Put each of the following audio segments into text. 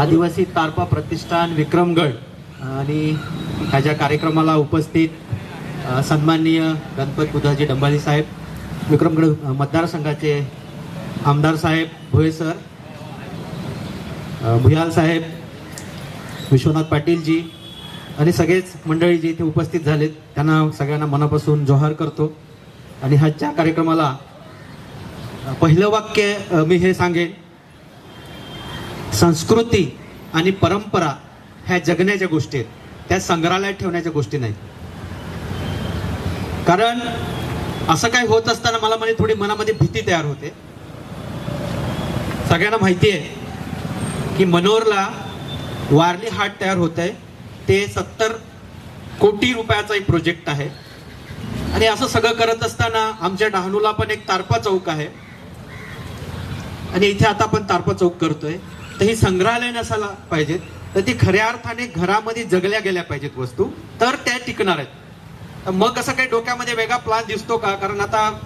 आदिवासी तारपा प्रतिष्ठान विक्रमगड आणि ह्याच्या कार्यक्रमाला उपस्थित सन्माननीय गणपत बुधाजी डंबाली साहेब विक्रमगड मतदारसंघाचे आमदार साहेब भोये सर भुयाल साहेब विश्वनाथ पाटीलजी आणि सगळेच मंडळी जे इथे उपस्थित झालेत. त्यांना सगळ्यांना मनापासून जोहार करतो. आणि ह्याच्या कार्यक्रमाला पहिलं वाक्य मी हे सांगेन. संस्कृती आणि परंपरा ह्या जगण्याच्या गोष्टी आहेत. त्या संग्रहालयात ठेवण्याच्या गोष्टी नाहीत. कारण असं काय होत असताना मला म्हणजे थोडी मनामध्ये भीती तयार होते. सगळ्यांना माहिती आहे की मनोरला वारली हाट तयार होत आहे. ते सत्तर कोटी रुपयाचा एक प्रोजेक्ट आहे. आणि असं सगळं करत असताना आमच्या डहाणूला पण एक तारपा चौक आहे. आणि इथे आता आपण तारपा चौक करतोय. तर ही संग्रहालय नसायला पाहिजेत. तर ती खऱ्या अर्थाने घरामध्ये जगल्या गेल्या पाहिजेत वस्तू. तर त्या टिकणार आहेत. तर मग असं काही डोक्यामध्ये वेगळा प्लान दिसतो का? कारण आता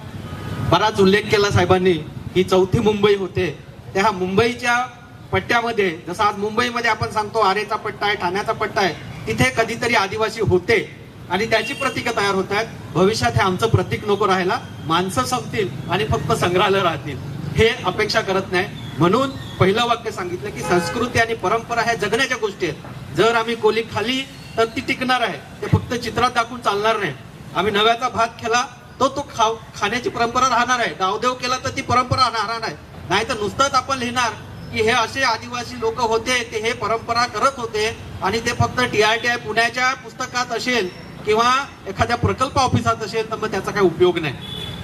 बराच उल्लेख केला साहेबांनी ही चौथी मुंबई होते. त्या ह्या मुंबईच्या पट्ट्यामध्ये जसं आज मुंबईमध्ये आपण सांगतो आरेचा पट्टा आहे ठाण्याचा पट्टा आहे तिथे कधीतरी आदिवासी होते. आणि त्याची प्रतीकं तयार होत आहेत. भविष्यात हे आमचं प्रतीक नको राहायला. माणसं संपतील आणि फक्त संग्रहालय राहतील. हे अपेक्षा करत नाही. म्हणून पहिलं वाक्य सांगितलं की संस्कृती आणि परंपरा ह्या जगण्याच्या गोष्टी आहेत. जर आम्ही कोली खाली तर ती टिकणार आहे. ते फक्त चित्रात दाखवून चालणार नाही. आम्ही नव्याचा भात केला तो तो खाव खाण्याची परंपरा राहणार आहे. गावदेव केला तर ती परंपरा राहणार आहे. नाही तर नुसतंच आपण लिहिणार की हे असे आदिवासी लोक होते ते हे परंपरा करत होते आणि ते फक्त टी आय टी आय पुण्याच्या पुस्तकात असेल किंवा एखाद्या प्रकल्प ऑफिसात असेल तर मग त्याचा काही उपयोग नाही.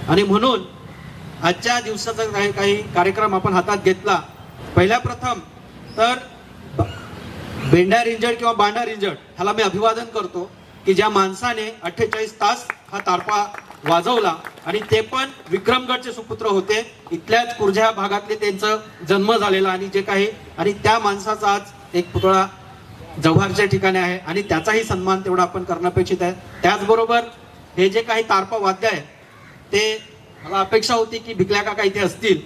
आणि म्हणून आजच्या दिवसाचा काही काही कार्यक्रम आपण हातात घेतला. पहिल्या प्रथम तर ब- बेंडा रिंजड किंवा बांडा रिंजड ह्याला मी अभिवादन करतो की ज्या माणसाने अठ्ठेचाळीस तास हा तारपा वाजवला आणि ते पण विक्रमगडचे सुपुत्र होते. इथल्याच कुर्झ्या भागातले त्यांचं जन्म झालेला आणि जे काही आणि त्या माणसाचा आज एक पुतळा जव्हारच्या ठिकाणी आहे आणि त्याचाही सन्मान तेवढा आपण करणं अपेक्षित आहे. त्याचबरोबर हे जे काही तारपा वाद्य आहे ते मला अपेक्षा होती की भिकल्या काका इथे असतील.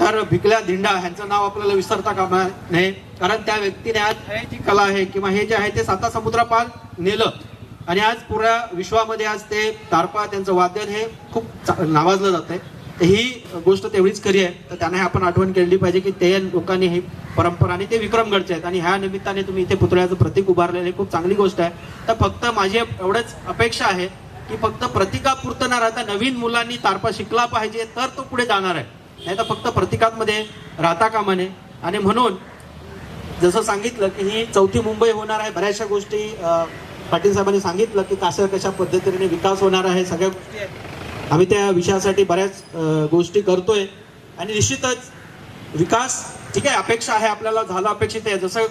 तर भिकल्या धिंडा ह्यांचं नाव आपल्याला विसरता कामा नये. कारण त्या व्यक्तीने आज हे जी कला आहे किंवा हे जे आहे ते साता समुद्रापाल नेलं. आणि आज पुऱ्या विश्वामध्ये आज ते तारपा त्यांचं वादन हे खूप नावाजलं जात आहे तर ही गोष्ट तेवढीच खरी आहे. तर त्यांना आपण आठवण केली पाहिजे की ते लोकांनी ही परंपरा आणि ते विक्रमगडचे आहेत. आणि ह्या निमित्ताने तुम्ही इथे पुतळ्याचं प्रतीक उभारलेलं आहे खूप चांगली गोष्ट आहे. तर फक्त माझी एवढंच अपेक्षा आहे. की फक्त प्रतिकापुरतं न राहता नवीन मुलांनी तारपा शिकला पाहिजे तर तो पुढे जाणार आहे. नाही तर फक्त प्रतिकात्मध्ये राहता कामाने आणि म्हणून जसं सांगितलं की ही चौथी मुंबई होणार आहे बऱ्याचशा गोष्टी पाटील साहेबांनी सांगितलं की कशा कशा पद्धतीने विकास होणार आहे सगळ्या गोष्टी आहेत. आम्ही त्या विषयासाठी बऱ्याच गोष्टी करतोय. आणि निश्चितच विकास ठीक आहे अपेक्षा आहे आपल्याला झालं अपेक्षित आहे. जसं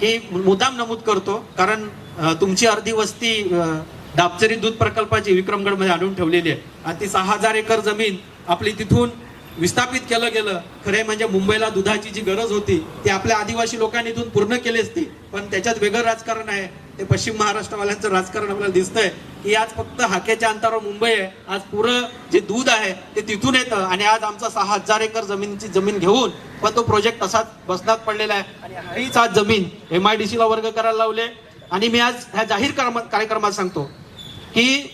की मुद्दाम नमूद करतो कारण तुमची अर्धी वस्ती दापचरी दूध प्रकल्पाची विक्रमगडमध्ये आणून ठेवलेली आहे. आणि ती सहा हजार एकर जमीन आपली तिथून विस्थापित केलं गेलं. खरे म्हणजे मुंबईला दुधाची जी गरज होती ती आपल्या आदिवासी लोकांनी इथून पूर्ण केली असती. पण त्याच्यात वेगळं राजकारण आहे. ते पश्चिम महाराष्ट्रवाल्यांचं राजकारण आपल्याला दिसतंय की आज फक्त हाकेच्या अंतरावर मुंबई आहे. आज पुरं जे दूध आहे ते तिथून येतं. आणि आज आमचा सहा हजार एकर जमिनीची जमीन घेऊन पण तो प्रोजेक्ट तसाच बसनात पडलेला आहे. आणि हीच आज जमीन एम आय डी सीला वर्ग करायला लावले. आणि मी आज ह्या जाहीर कार्यक्रमात सांगतो. की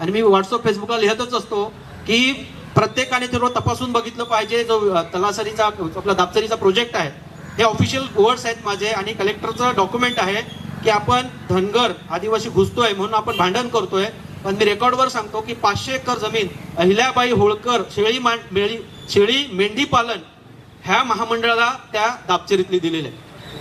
आणि मी व्हॉट्सअप फेसबुकला लिहतच असतो की प्रत्येकाने ते तपासून बघितलं पाहिजे. जो तलासरीचा आपला दापसरीचा प्रोजेक्ट आहे हे ऑफिशियल वर्ड्स आहेत माझे आणि कलेक्टरचं डॉक्युमेंट आहे की आपण धनगर आदिवासी घुसतोय म्हणून आपण भांडण करतोय. पण मी रेकॉर्डवर सांगतो की पाचशे एकर जमीन अहिल्याबाई होळकर शेळी मा मेळी शेळी मेंढी पालन ह्या महामंडळाला त्या दापचरीतली दिलेली आहे.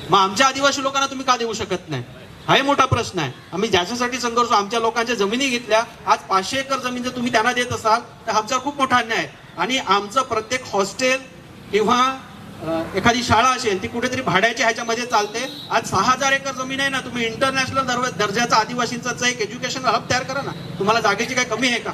मग आमच्या आदिवासी लोकांना तुम्ही का देऊ शकत नाही? हाही मोठा प्रश्न आहे. आम्ही ज्याच्यासाठी संघर्ष आमच्या लोकांच्या जमिनी घेतल्या. आज पाचशे एकर जमीन जर तुम्ही त्यांना देत असाल तर आमचा खूप मोठा अन्याय आहे. आणि आमचं प्रत्येक हॉस्टेल किंवा एखादी शाळा असेल ती कुठेतरी भाड्याच्या ह्याच्यामध्ये चालते. आज सहा हजार एकर जमीन आहे ना तुम्ही इंटरनॅशनल दर दर्जाचा आदिवासींचा एक एज्युकेशन हब तयार करा ना तुम्हाला जागेची काही कमी आहे का?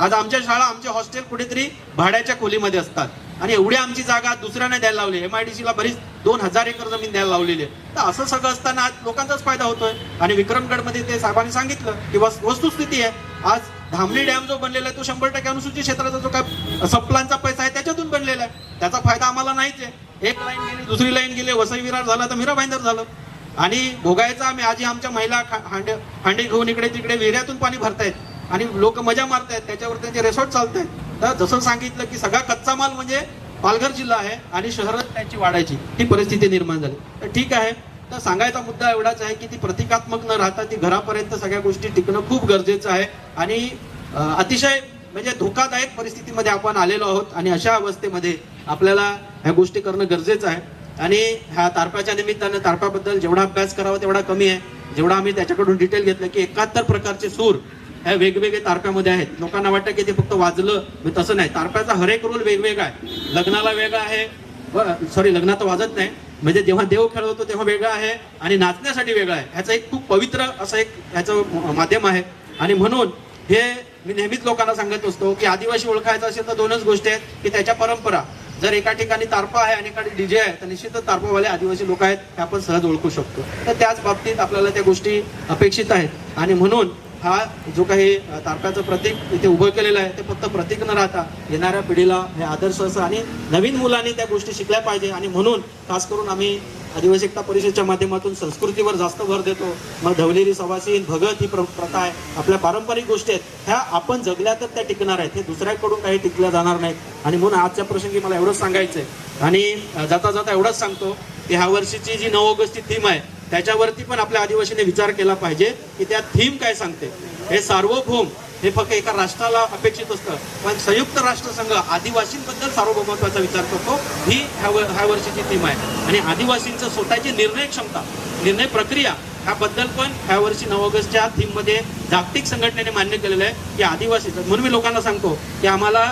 आज आमच्या शाळा आमचे हॉस्टेल कुठेतरी भाड्याच्या खोलीमध्ये असतात. आणि एवढी आमची जागा दुसऱ्याने द्यायला लावली. एमआयडीसीला आय डी सीला बरीच दोन हजार एकर जमीन द्यायला लावलेली आहे. तर असं सगळं असताना आज लोकांचाच फायदा होतोय. आणि विक्रमगडमध्ये ते साहेबांनी सांगितलं की वस्तुस्थिती आहे. आज धामली डॅम जो बनलेला आहे तो शंभर टक्के अनुसूचित क्षेत्राचा जो काय सप्लांचा पैसा आहे त्याच्यातून बनलेला आहे. त्याचा फायदा आम्हाला नाहीच आहे. एक लाईन गेली दुसरी लाईन गेली वसई विरार झाला तर मीरा भाईंदर झालं. आणि भोगायचा आम्ही आजी आमच्या महिला हांडे हांडे घेऊन इकडे तिकडे विहिऱ्यातून पाणी भरतायत. आणि लोक मजा मारतायत. त्याच्यावर त्यांचे रेसॉर्ट चालत आहेत तर जसं सांगितलं की सगळा कच्चा माल म्हणजे पालघर जिल्हा आहे आणि शहरात त्यांची वाढायची ही परिस्थिती निर्माण झाली. तर ठीक आहे. तर सांगायचा मुद्दा एवढाच आहे की ती प्रतिकात्मक न राहता ती घरापर्यंत सगळ्या गोष्टी टिकणं खूप गरजेचं आहे. आणि अतिशय म्हणजे धोकादायक परिस्थितीमध्ये आपण आलेलो आहोत आणि अशा अवस्थेमध्ये आपल्याला ह्या गोष्टी करणं गरजेचं आहे. आणि ह्या तारपाच्या निमित्तानं तारपाबद्दल जेवढा अभ्यास करावा तेवढा कमी आहे. जेवढा आम्ही त्याच्याकडून डिटेल घेतलं की एकाहत्तर प्रकारचे सूर ह्या वेगवेगळे तारप्यामध्ये आहेत. लोकांना वाटतं की ते फक्त वाजलं म्हणजे तसं नाही. तारप्याचा हरेक रोल वेगवेगळा आहे. लग्नाला वेगळा आहे. सॉरी लग्नात वाजत नाही. म्हणजे जेव्हा देव खेळवतो तेव्हा वेगळा आहे आणि नाचण्यासाठी वेगळा आहे. ह्याचं एक खूप पवित्र असं एक ह्याचं माध्यम आहे. आणि म्हणून हे मी नेहमीच लोकांना सांगत असतो की आदिवासी ओळखायचं असेल तर दोनच गोष्टी आहेत की त्याच्या परंपरा. जर एका ठिकाणी तारपा आहे आणि एका डीजे आहे तर निश्चितच तारपावाले आदिवासी लोक आहेत हे आपण सहज ओळखू शकतो. तर त्याच बाबतीत आपल्याला त्या गोष्टी अपेक्षित आहेत. आणि म्हणून हा जो काही अ, तारप्याचं प्रतीक इथे उभं केलेलं आहे ते फक्त प्रतीक न राहता येणाऱ्या पिढीला हे आदर्श असं आणि नवीन मुलांनी त्या गोष्टी शिकल्या पाहिजे. आणि म्हणून खास करून आम्ही आदिवासी एकता परिषदेच्या माध्यमातून संस्कृतीवर जास्त भर देतो. मग धवलेरी सवासीन भगत ही प्र- प्रथा आहे. आपल्या पारंपरिक गोष्टी आहेत. ह्या आपण जगल्या तर त्या टिकणार आहेत. हे दुसऱ्याकडून काही टिकल्या जाणार नाहीत. आणि म्हणून आजच्या प्रसंगी मला एवढंच सांगायचं आहे आणि जाता जाता एवढंच सांगतो की ह्या वर्षीची जी नऊ ऑगस्टची थीम आहे त्याच्यावरती पण आपल्या आदिवासीने विचार केला पाहिजे की त्या थीम काय सांगते. हे सार्वभौम हे फक्त एका राष्ट्राला अपेक्षित असतं. पण संयुक्त राष्ट्रसंघ आदिवासींबद्दल सार्वभौमत्वाचा विचार करतो ही ह्या ह्या वर्षीची थीम आहे. आणि आदिवासींचं स्वतःची निर्णय क्षमता निर्णय प्रक्रिया ह्याबद्दल पण ह्या वर्षी नऊ ऑगस्टच्या थीममध्ये जागतिक संघटनेने मान्य केलेलं आहे की आदिवासी म्हणून मी लोकांना सांगतो की आम्हाला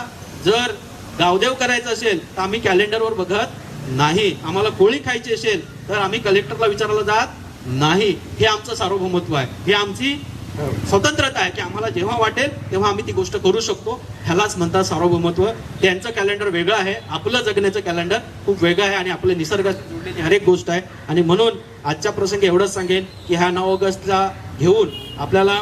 जर गावदेव करायचं असेल तर आम्ही कॅलेंडरवर बघत नाही आम्हाला कोळी खायची असेल तर आम्ही कलेक्टरला विचारायला जात नाही. हे आमचं सार्वभौमत्व आहे. हे आमची स्वतंत्रता आहे. की आम्हाला जेव्हा वाटेल तेव्हा आम्ही ती गोष्ट करू शकतो. ह्यालाच म्हणतात सार्वभौमत्व. त्यांचं कॅलेंडर वेगळं आहे. आपलं जगण्याचं कॅलेंडर खूप वेगळं आहे आणि आपलं निसर्गाशी जोडलेली हर एक गोष्ट आहे. आणि म्हणून आजच्या प्रसंगी एवढंच सांगेन की ह्या नऊ ऑगस्टला घेऊन आपल्याला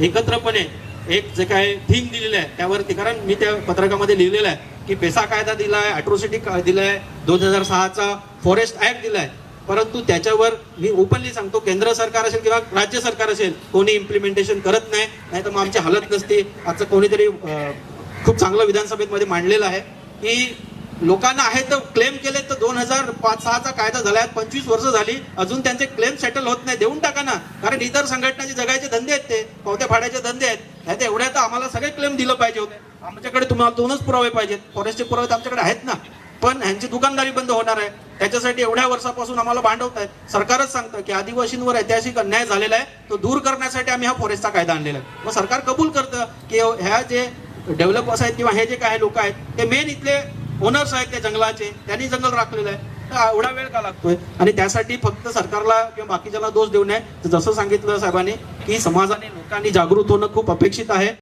एकत्रपणे एक जे काय थीम दिलेलं आहे त्यावरती कारण मी त्या पत्रकामध्ये लिहिलेलं आहे की पेसा कायदा दिलाय अॅट्रोसिटी दिलाय दोन हजार सहाचा फॉरेस्ट ऍक्ट दिलाय. परंतु त्याच्यावर मी ओपनली सांगतो केंद्र सरकार असेल किंवा राज्य सरकार असेल कोणी इम्प्लिमेंटेशन करत नाही नाही तर मग आमची हालत नसते. आजचं कोणीतरी खूप चांगलं विधानसभेमध्ये मांडलेलं आहे की लोकांना आहे तर क्लेम केले तर दोन हजार पाच सहाचा कायदा झाला पंचवीस वर्ष झाली अजून त्यांचे क्लेम सेटल होत नाही. देऊन टाका ना. कारण इतर संघटनाचे जगायचे धंदे आहेत ते पावत्या फाड्याचे धंदे आहेत. नाही तर एवढ्या तर आम्हाला सगळे क्लेम दिलं पाहिजे होते. आमच्याकडे तुम्हाला दोनच पुरावे पाहिजेत. फॉरेस्टचे पुरावे तर आमच्याकडे आहेत ना. पण ह्यांची दुकानदारी बंद होणार आहे. त्याच्यासाठी एवढ्या वर्षापासून आम्हाला भांडवत आहे सरकारच सांगतं की आदिवासींवर ऐतिहासिक अन्याय झालेला आहे. तो दूर करण्यासाठी आम्ही हा फॉरेस्टचा कायदा आणलेला आहे. मग सरकार कबूल करतं की ह्या जे डेव्हलपर्स आहेत किंवा हे जे काही लोक आहेत ते मेन इथले ओनर्स आहेत त्या जंगलाचे. त्यांनी जंगल राखलेलं आहे. तर एवढा वेळ का लागतोय? आणि त्यासाठी फक्त सरकारला किंवा बाकीच्याला दोष देऊ नये. तर जसं सांगितलं साहेबांनी की समाजाने लोकांनी जागृत होणं खूप अपेक्षित आहे.